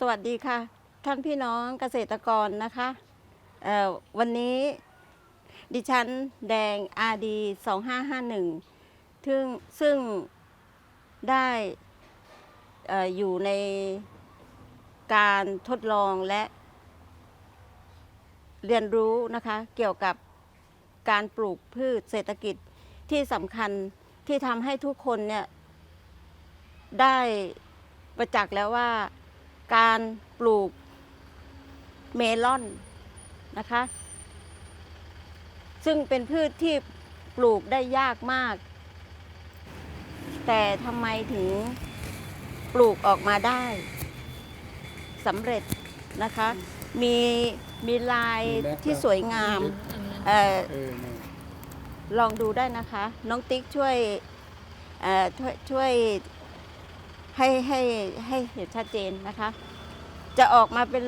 สวัสดีค่ะ ท่านพี่น้องเกษตรกรนะคะวันนี้ดิฉันแดง RD 2551ซึ่งซึ่งได้เอออยู่ในการทดลองและเรียนรู้นะคะเกี่ยวกับการปลูกพืชเศรษฐกิจที่สำคัญที่ทำให้ทุกคนเนี่ยได้ประจักษ์แล้วว่า การปลูกเมลอนนะคะ ซึ่งเป็นพืชที่ปลูกได้ยากมาก แต่ทำไมถึงปลูกออกมาได้สำเร็จนะคะ มีมีลายที่สวยงามเอ่อเออเนี่ยลองดูได้นะคะ น้องติ๊กช่วยเอ่อช่วยช่วย ให้ให้ให้เห็นชัดเจนนะคะ จะออกมาเป็น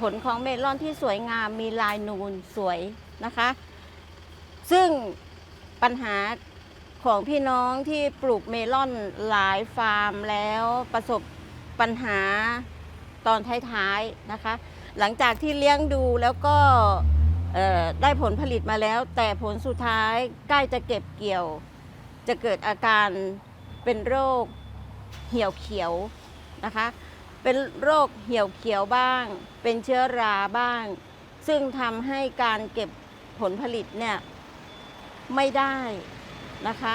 ผลของเมลอนที่สวยงามมีลายนูนสวยนะคะ ซึ่งปัญหาของพี่น้องที่ปลูกเมลอนหลายฟาร์มแล้วประสบปัญหาตอนท้ายๆนะคะ หลังจากที่เลี้ยงดูแล้วก็ได้ผลผลิตมาแล้ว แต่ผลสุดท้ายใกล้จะเก็บเกี่ยว จะเกิดอาการเป็นโรค เหี่ยวเขียวนะคะ เป็นโรคเหี่ยวเขียวบ้าง เป็นเชื้อราบ้าง ซึ่งทำให้การเก็บผลผลิตเนี่ยไม่ได้นะคะ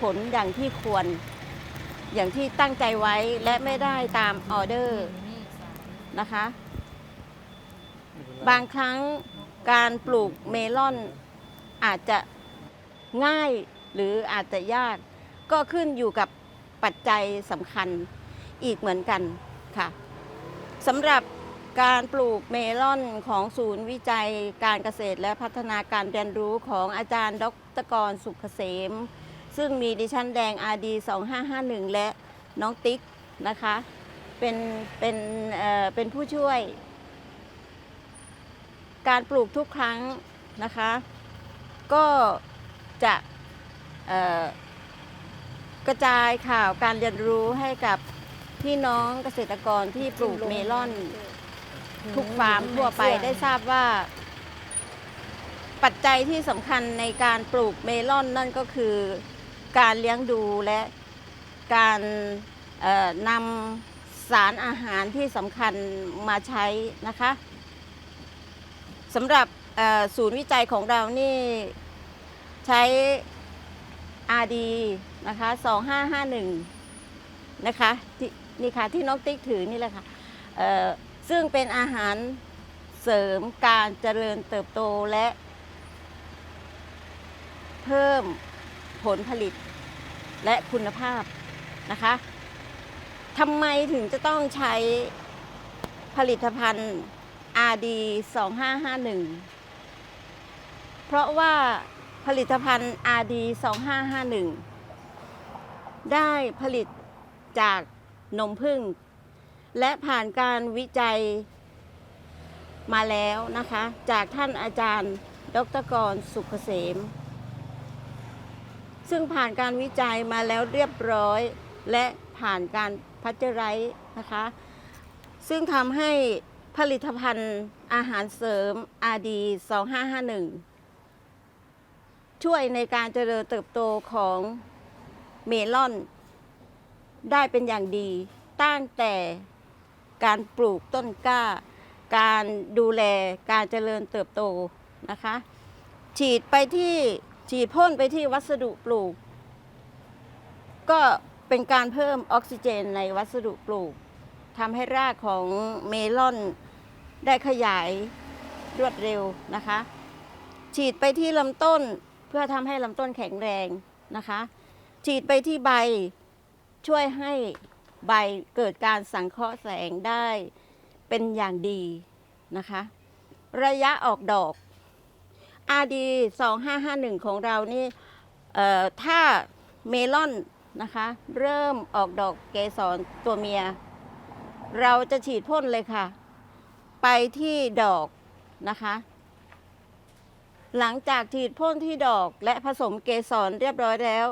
ผลอย่างที่ควร อย่างที่ตั้งใจไว้และไม่ได้ตามออเดอร์นะคะ บางครั้งการปลูกเมลอนอาจจะง่ายหรืออาจจะยาก ก็ขึ้นอยู่กับ ปัจจัยสำคัญอีกเหมือนกันค่ะสำหรับการปลูกเมลอนของศูนย์วิจัยการเกษตรและพัฒนาการเรียนรู้ของอาจารย์ดรกรสุขเกษม ซึ่งมีดิฉันแดง RD 2551 และน้องติ๊กนะคะ เป็นเป็นเอ่อเป็นผู้ช่วย การปลูกทุกครั้งนะคะ ก็จะเอ่อ กระจายข่าวการเรียนรู้ให้กับพี่น้องเกษตรกรที่ปลูกเมลอน ทุกฟาร์มทั่วไปได้ทราบว่า ปัจจัยที่สำคัญในการปลูกเมลอนนั่นก็คือ การเลี้ยงดูและการเอ่อนำสารอาหารที่สำคัญมาใช้นะคะสำหรับเอ่อศูนย์วิจัยของเรานี่ใช้ RD นะคะ2551นะคะที่งนะคะนี่ค่ะที่น้องติ๊กถือนี่แหละค่ะเอ่อซึ่งเป็นอาหารเสริมการเจริญเติบโตและ เพิ่มผลผลิตและคุณภาพนะคะทำไมถึงจะต้องใช้ผลิตภัณฑ์ RD 2551 เพราะว่าผลิตภัณฑ์ RD 2551 ได้ผลิตจากนมผึ้งและผ่านการวิจัยมาแล้วนะคะ จากท่านอาจารย์ ดรกรสุขเกษม ซึ่งผ่านการวิจัยมาแล้วเรียบร้อย และผ่านการพัชไรนะคะ ซึ่งทำให้ผลิตภัณฑ์อาหารเสริม RD 2551 ช่วยในการเจริญเติบโตของ เมลอน ได้เป็นอย่างดี ตั้งแต่การปลูกต้นกล้า การดูแลการเจริญเติบโตนะคะ ฉีดไปที่ฉีดพ่นไปที่วัสดุปลูก ก็เป็นการเพิ่มออกซิเจนในวัสดุปลูกทำให้รากของเมลอนได้ขยายรวดเร็วนะคะ ฉีดไปที่ลำต้นเพื่อทำให้ลำต้นแข็งแรงนะคะ ฉีดไปที่ใบช่วยให้ใบเกิดการสังเคราะห์แสงได้เป็นอย่างดีนะคะ ระยะออกดอก RD 2551 ของเรานี่ถ้าเมลอนนะคะ เริ่มออกดอกเกสรตัวเมีย เราจะฉีดพ่นเลยค่ะ ไปที่ดอกนะคะ หลังจากฉีดพ่นที่ดอกและผสมเกสรเรียบร้อยแล้ว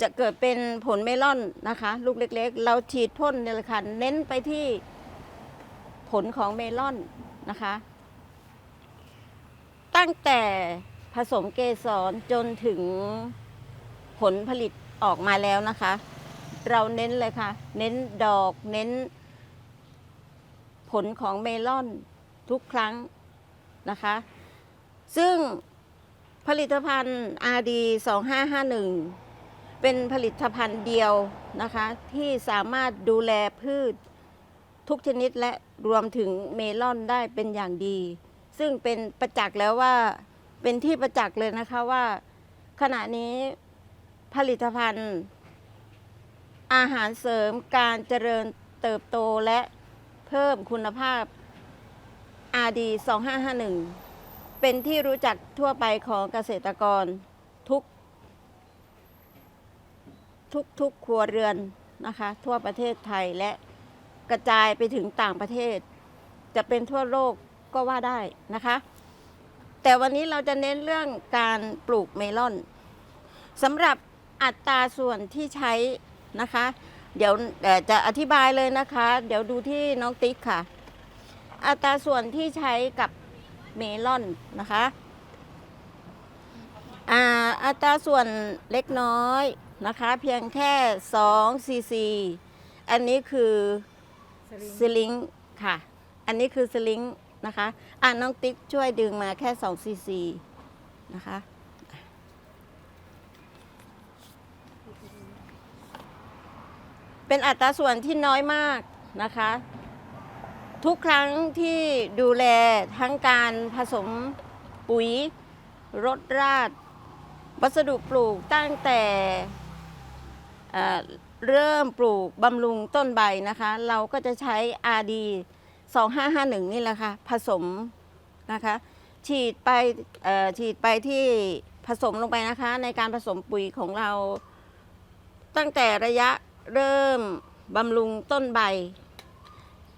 จะเกิดเป็นผลเมลอนนะคะ ลูกเล็กๆ เราฉีดพ่นเนี่ยแหละค่ะเน้นไปที่ผลของเมลอนนะคะ ตั้งแต่ผสมเกสรจนถึงผลผลิตออกมาแล้วนะคะ เราเน้นเลยค่ะ เน้นดอกเน้น ผลของเมลอนทุกครั้งนะคะ ซึ่ง ผลิตภัณฑ์ RD 2551 เป็นผลิตภัณฑ์เดียวนะคะ ที่สามารถดูแลพืชทุกชนิดและรวมถึงเมลอนได้เป็นอย่างดี ซึ่งเป็นประจักษ์แล้วว่าเป็นที่ประจักษ์เลยนะคะว่า ขณะนี้ผลิตภัณฑ์ อาหารเสริมการเจริญเติบโตและเพิ่มคุณภาพ RD 2551 เป็นที่รู้จักทั่วไปของเกษตรกรทุก ทุกทุกครัวเรือนนะคะ ทั่วประเทศไทยและกระจายไปถึงต่างประเทศ จะเป็นทั่วโลกก็ว่าได้นะคะ แต่วันนี้เราจะเน้นเรื่องการปลูกเมลอนสำหรับอัตราส่วนที่ใช้นะคะ เดี๋ยวจะอธิบายเลยนะคะ เดี๋ยวดูที่น้องติ๊กค่ะ อัตราส่วนที่ใช้กับ เมลอนนะคะอ่าอัตราส่วนเล็กน้อยนะคะ เพียงแค่2ซีซีอันนี้คือสลิงค่ะ อันนี้คือสลิงนะคะอ่าน้องติ๊กช่วยดึงมาแค่2ซีซีนะคะเป็นอัตราส่วนที่น้อยมากนะคะ ทุกครั้งที่ดูแลทั้งการผสมปุ๋ยรดราด วัสดุปลูกตั้งแต่เริ่มปลูกบำรุงต้นใบนะคะ เราก็จะใช้ RD 2551 นี่แหละค่ะ ผสมนะคะ ฉีดไปฉีดไปที่ผสมลงไปนะคะ ในการผสมปุ๋ยของเรา ตั้งแต่ระยะเริ่มบำรุงต้นใบ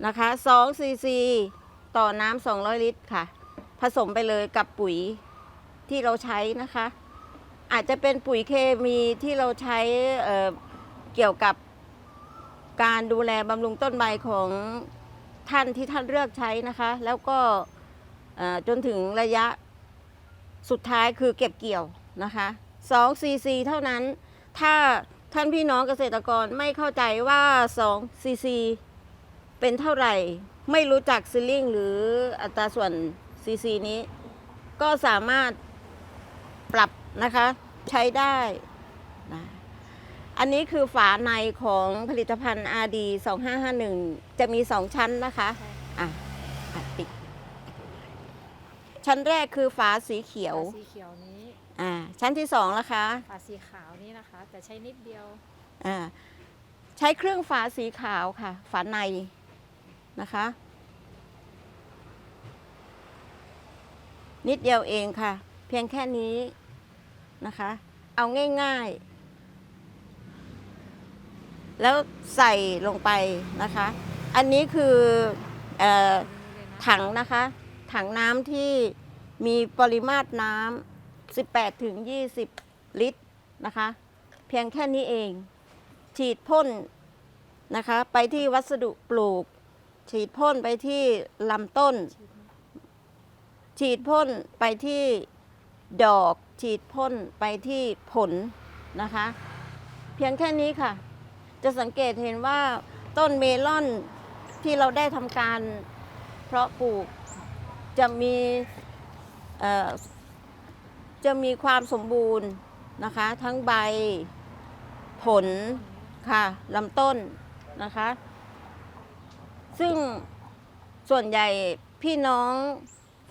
นะคะ2ซีซีต่อน้ำ200 ลิตรค่ะ ผสมไปเลยกับปุ๋ยที่เราใช้นะคะ อาจจะเป็นปุ๋ยเคมีที่เราใช้เเกี่ยวกับการดูแลบำรุงต้นใบของท่านที่ท่านเลือกใช้นะคะ แล้วก็จนถึงระยะสุดท้ายคือเก็บเกี่ยวนะคะ2ซีซีเท่านั้น ถ้าท่านพี่น้องเกษตรกรไม่เข้าใจว่า2ซีซี เป็นเท่าไหร่ไม่รู้จักซิลลิงหรืออัตราส่วนซีซีนี้ ก็สามารถปรับนะคะใช้ได้นะอันนี้คือฝาในของผลิตภัณฑ์ RD 2551 จะมี 2 ชั้นนะคะอะอะติดชั้นแรกคือฝาสีเขียวฝาสีเขียวนี้อ่าชั้นที่สองละคะ ฝาสีขาวนี้นะคะแต่ใช้นิดเดียวอ่าใช้เครื่องฝาสีขาวค่ะ ฝาใน นะคะ นิดเดียวเองค่ะ เพียงแค่นี้นะคะ เอาง่าย ๆ แล้วใส่ลงไปนะคะ อันนี้คืออถังนะคะ ถังน้ำที่มีปริมาตรน้ำ18ถึง20 ลิตรนะคะ เพียงแค่นี้เอง ฉีดพ่นนะคะ ไปที่วัสดุปลูก ฉีดพ่นไปที่ลำต้น ฉีดพ่นไปที่ดอก ฉีดพ่นไปที่ผลนะคะ เพียงแค่นี้ค่ะ จะสังเกตเห็นว่าต้นเมลอนที่เราได้ทำการเพราะปลูกจะมีเอ่อจะมีความสมบูรณ์นะคะ ทั้งใบผลค่ะลำต้นนะคะ ซึ่งส่วนใหญ่พี่น้อง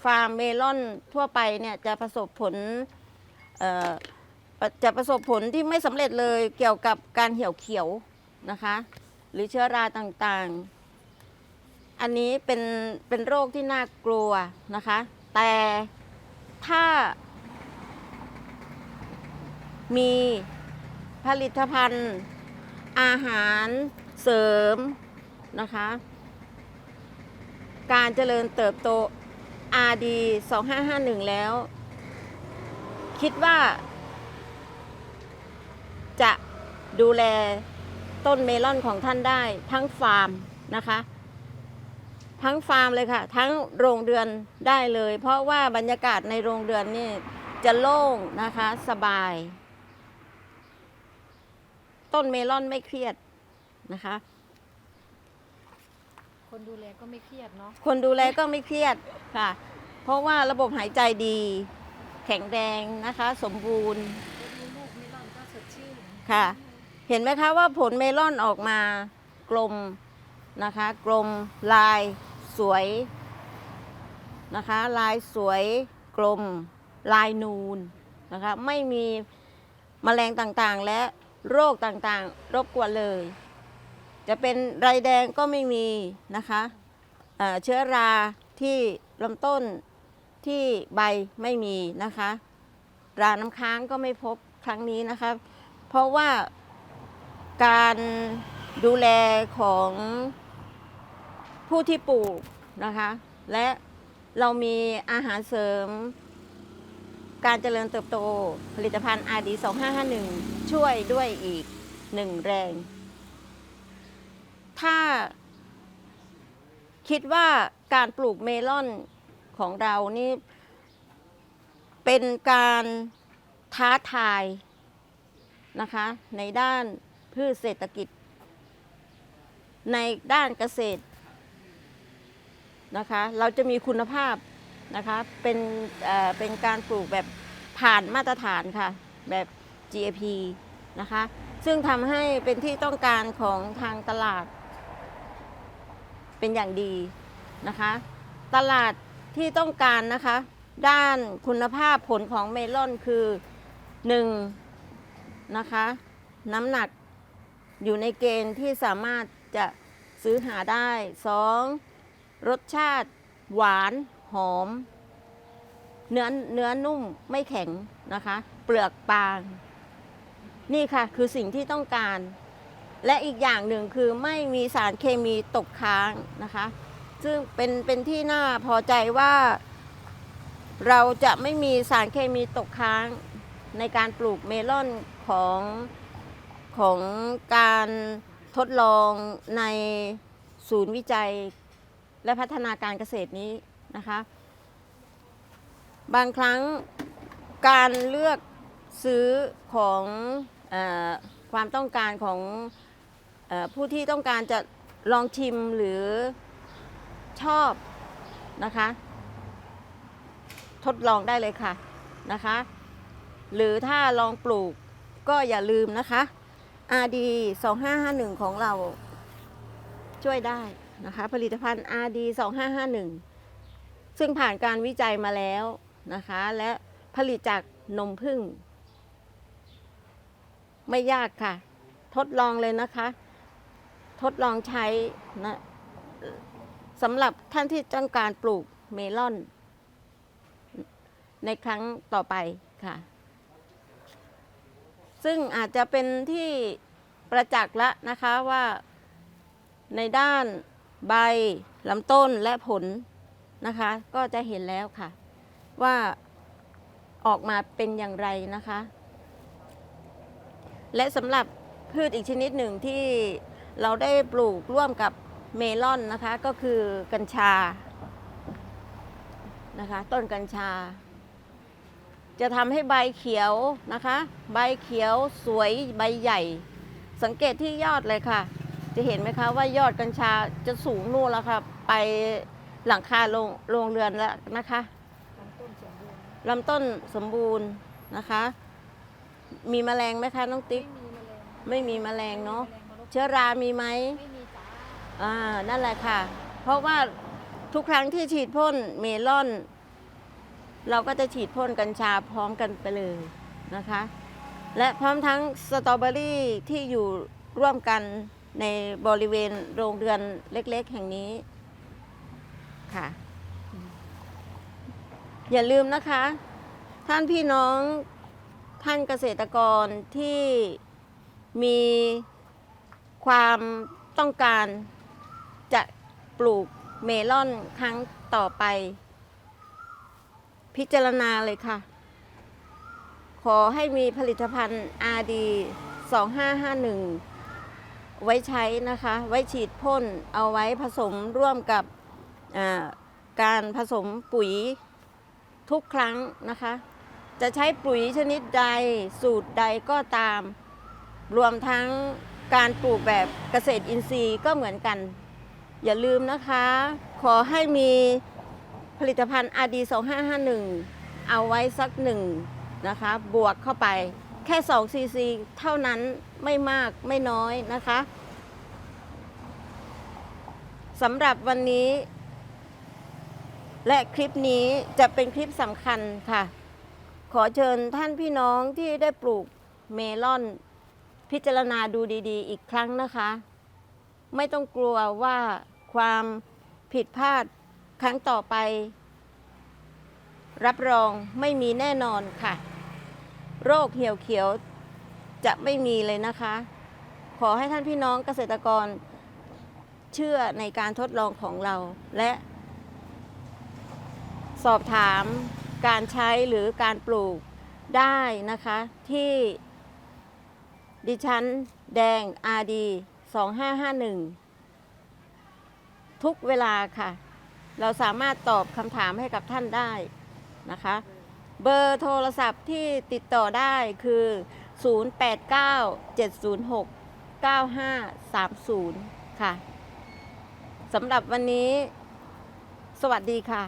ฟาร์มเมลอนทั่วไปเนี่ยจะประสบผลเอ่อจะประสบผลที่ไม่สำเร็จเลยเกี่ยวกับการเหี่ยวเขียวนะคะ หรือเชื้อราต่างๆ อันนี้เป็นเป็นโรคที่น่ากลัวนะคะ แต่ถ้ามีผลิตภัณฑ์อาหารเสริมนะคะ การเจริญเติบโต RD 2551 แล้ว คิดว่า จะดูแลต้นเมลอนของท่านได้ทั้งฟาร์มนะคะ ทั้งฟาร์มเลยค่ะ ทั้งโรงเรือนได้เลย เพราะว่าบรรยากาศในโรงเรือนนี่จะโล่งนะคะสบาย ต้นเมลอนไม่เครียดนะคะ คนดูแลก็ไม่เครียดเนาะคนดูแลก็ไม่เครียดค่ะ เพราะว่าระบบหายใจดี แข็งแรงนะคะ สมบูรณ์แล้วดูลูกเมลอนก็สดชื่นค่ะ เห็นไหมคะว่าผลเมลอนออกมากลมนะคะ กลมลายสวยนะคะ ลายสวยกลมลายนูนนะคะ ไม่มีแมลงต่างๆ และโรคต่างๆ รบกวนเลย จะเป็นไรแดงก็ไม่มีนะคะเชื้อราที่ลำต้นที่ใบไม่มีนะคะ ราน้ำค้างก็ไม่พบครั้งนี้นะคะ เพราะว่าการดูแลของผู้ที่ปลูกนะคะ และเรามีอาหารเสริม การเจริญเติบโตผลิตภัณฑ์ RD 2551 ช่วยด้วยอีกหนึ่งแรง ถ้า คิดว่าการปลูกเมลอนของเรานี่ เป็นการท้าทายนะคะ ในด้านพืชเศรษฐกิจ ในด้านเกษตรนะคะ เราจะมีคุณภาพนะคะ เป็นเอ่อเป็นการปลูกแบบผ่านมาตรฐานค่ะ แบบ GAP นะคะ ซึ่งทำให้เป็นที่ต้องการของทางตลาด เป็นอย่างดีนะคะ ตลาดที่ต้องการนะคะ ด้านคุณภาพผลของเมลอนคือ 1 นะคะ น้ำหนักอยู่ในเกณฑ์ที่สามารถจะซื้อหาได้ 2. รสชาติหวานหอม เนื้อเนื้อนุ่มไม่แข็งนะคะ เปลือกบาง นี่ค่ะคือสิ่งที่ต้องการ และอีกอย่างหนึ่งคือไม่มีสารเคมีตกค้างนะคะ ซึ่งเป็นเป็นที่น่าพอใจว่าเราจะไม่มีสารเคมีตกค้างในการปลูกเมลอนของของการทดลองในศูนย์วิจัยและพัฒนาการเกษตรนี้นะคะ บางครั้งการเลือกซื้อของอความต้องการของ ผู้ที่ต้องการจะลองชิมหรือชอบนะคะ ทดลองได้เลยค่ะนะคะ หรือถ้าลองปลูกก็อย่าลืมนะคะ RD 2551 ของเราช่วยได้นะคะ ผลิตภัณฑ์ RD 2551 ซึ่งผ่านการวิจัยมาแล้วนะคะ และผลิตจากนมผึ้งไม่ยากค่ะ ทดลองเลยนะคะ ทดลองใช้นะสำหรับท่านที่ต้องการปลูกเมลอน ในครั้งต่อไปค่ะ ซึ่งอาจจะเป็นที่ประจักษ์ล้วนะคะว่าในด้านใบลำต้นและผลนะคะ ก็จะเห็นแล้วค่ะ ว่าออกมาเป็นอย่างไรนะคะ และสำหรับพืชอีกชนิดหนึ่งที่ เราได้ปลูกร่วมกับเมลอนนะคะ ก็คือกัญชานะคะ ต้นกัญชา จะทำให้ใบเขียวนะคะ ใบเขียวสวยใบใหญ่ สังเกตที่ยอดเลยค่ะ จะเห็นไหมคะว่ายอดกัญชาจะสูงนู่นแล้วค่ะ ไปหลังคาโรงโรงเรือนแล้วนะคะลำต้นสมบูรณ์นะคะ มีแมลงไหมคะน้องติ๊ก ไม่มีแมลงเนาะ เชื้อรามีไหมไม่มีจ้าอ่านั่นแหละค่ะ เพราะว่าทุกครั้งที่ฉีดพ่นเมลอน เราก็จะฉีดพ่นกัญชาพร้อมกันไปเลยนะคะ และพร้อมทั้งสตรอเบอรี่ที่อยู่ร่วมกันในบริเวณโรงเรือนเล็กๆ แห่งนี้ค่ะ อย่าลืมนะคะ ท่านพี่น้องท่านเกษตรกรที่มี ความต้องการจะปลูกเมลอนครั้งต่อไป พิจารณาเลยค่ะ ขอให้มีผลิตภัณฑ์ RD 2551 ไว้ใช้นะคะ ไว้ฉีดพ่นเอาไว้ผสมร่วมกับการผสมปุ๋ยทุกครั้งนะคะ จะใช้ปุ๋ยชนิดใดสูตรใดก็ตาม รวมทั้ง การปลูกแบบเกษตรอินทรีย์ก็เหมือนกัน อย่าลืมนะคะ ขอให้มีผลิตภัณฑ์ RD 2551 เอาไว้สักหนึ่งนะคะ บวกเข้าไปแค่2ซีซีเท่านั้นไม่มากไม่น้อยนะคะสำหรับวันนี้ และคลิปนี้จะเป็นคลิปสำคัญค่ะ ขอเชิญท่านพี่น้องที่ได้ปลูกเมลอน พิจารณาดูดีๆ อีกครั้งนะคะ ไม่ต้องกลัวว่าความผิดพลาดครั้งต่อไป รับรองไม่มีแน่นอนค่ะ โรคเหี่ยวเขียวจะไม่มีเลยนะคะ ขอให้ท่านพี่น้องเกษตรกร เชื่อในการทดลองของเราและ สอบถามการใช้หรือการปลูกได้นะคะที่ ดิฉัน แดง RD 2551ทุกเวลาค่ะ เราสามารถตอบคำถามให้กับท่านได้นะคะ เบอร์โทรศัพท์ที่ติดต่อได้คือ 0897069530 ค่ะสำหรับวันนี้ สวัสดีค่ะ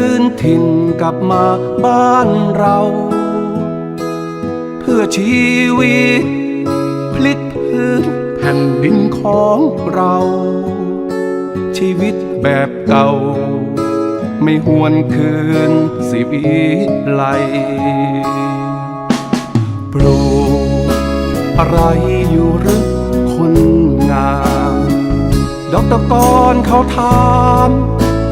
คืนถิ่นกลับมาบ้านเรา เพื่อชีวิต พลิกพื้นแผ่นดินของเรา ชีวิตแบบเก่า ไม่หวนคืนสิวิไลปลูกอะไรอยู่หรือคนงามดอกตะกอนเขาถาม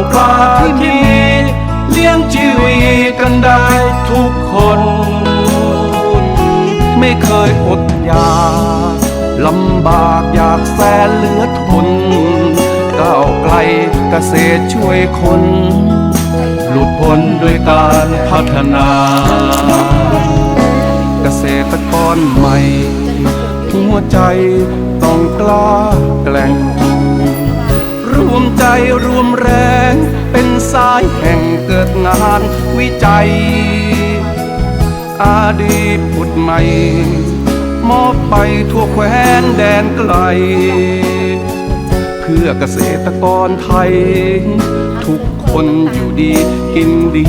ข้าปลาที่มี เลี้ยงชีวิตกันได้ทุกคน ไม่เคยอดอยากลำบากอยากแสนเหลือทนก้าวไกลเกษตรช่วยคน หลุดพ้นด้วยการพัฒนา เกษตรกรใหม่ หัวใจต้องกล้าแกล่ง รวมแรง เป็นสายแห่งเกิดงานวิจัย อาดีผุดใหม่ มอบไปทั่วแคว้นแดนไกล เพื่อเกษตรกรไทย ทุกคนอยู่ดีกินดี